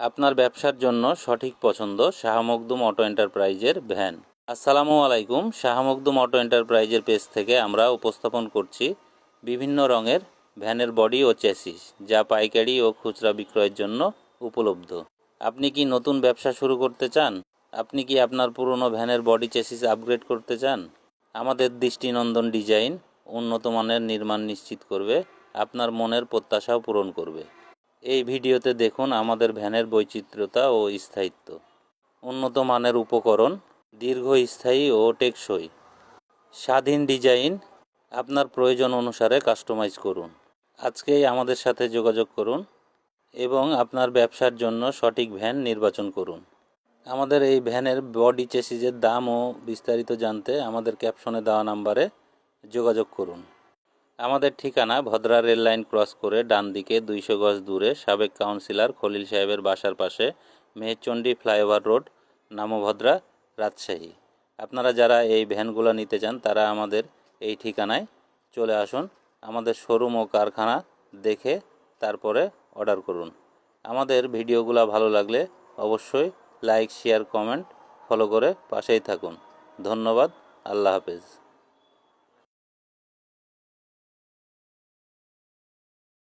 আপনার ব্যবসার জন্য সঠিক পছন্দ শাহ মখদুম অটো এন্টারপ্রাইজের ভ্যান। আসসালামু আলাইকুম। শাহ মখদুম অটো এন্টারপ্রাইজের পেজ থেকে আমরা উপস্থাপন করছি বিভিন্ন রঙের ভ্যানের বডি ও চেসিস যা পাইকারি ও খুচরা বিক্রয়ের জন্য উপলব্ধ। আপনি কি নতুন ব্যবসা শুরু করতে চান? আপনি কি আপনার পুরনো ভ্যানের বডি চেসিস আপগ্রেড করতে চান? আমাদের দৃষ্টিনন্দন ডিজাইন উন্নত মানের নির্মাণ নিশ্চিত করবে, আপনার মনের প্রত্যাশাও পূরণ করবে। এই ভিডিওতে দেখুন আমাদের ভ্যানের বৈচিত্র্যতা ও স্থায়িত্ব। উন্নত মানের উপকরণ দীর্ঘস্থায়ী ও টেকসই। স্বাধীন ডিজাইন, আপনার প্রয়োজন অনুসারে কাস্টমাইজ করুন। আজকেই আমাদের সাথে যোগাযোগ করুন এবং আপনার ব্যবসার জন্য সঠিক ভ্যান নির্বাচন করুন। আমাদের এই ভ্যানের বডি চেসিজের দাম ও বিস্তারিত জানতে আমাদের ক্যাপশনে দেওয়া নাম্বারে যোগাযোগ করুন। আমাদের ঠিকানা ভদ্রা রেল লাইন ক্রস করে ডান দিকে দুইশো গজ দূরে সাবেক কাউন্সিলর খলিল সাহেবের বাসার পাশে মেহেরচণ্ডী ফ্লাইওভার রোড, নামভদ্রা, রাজশাহী। আপনারা যারা এই ভ্যানগুলো নিতে চান, তারা আমাদের এই ঠিকানায় চলে আসুন। আমাদের শোরুম ও কারখানা দেখে তারপরে অর্ডার করুন। আমাদের ভিডিওগুলো ভালো লাগলে অবশ্যই লাইক, শেয়ার, কমেন্ট, ফলো করে পাশেই থাকুন। ধন্যবাদ, আল্লাহ হাফেজ।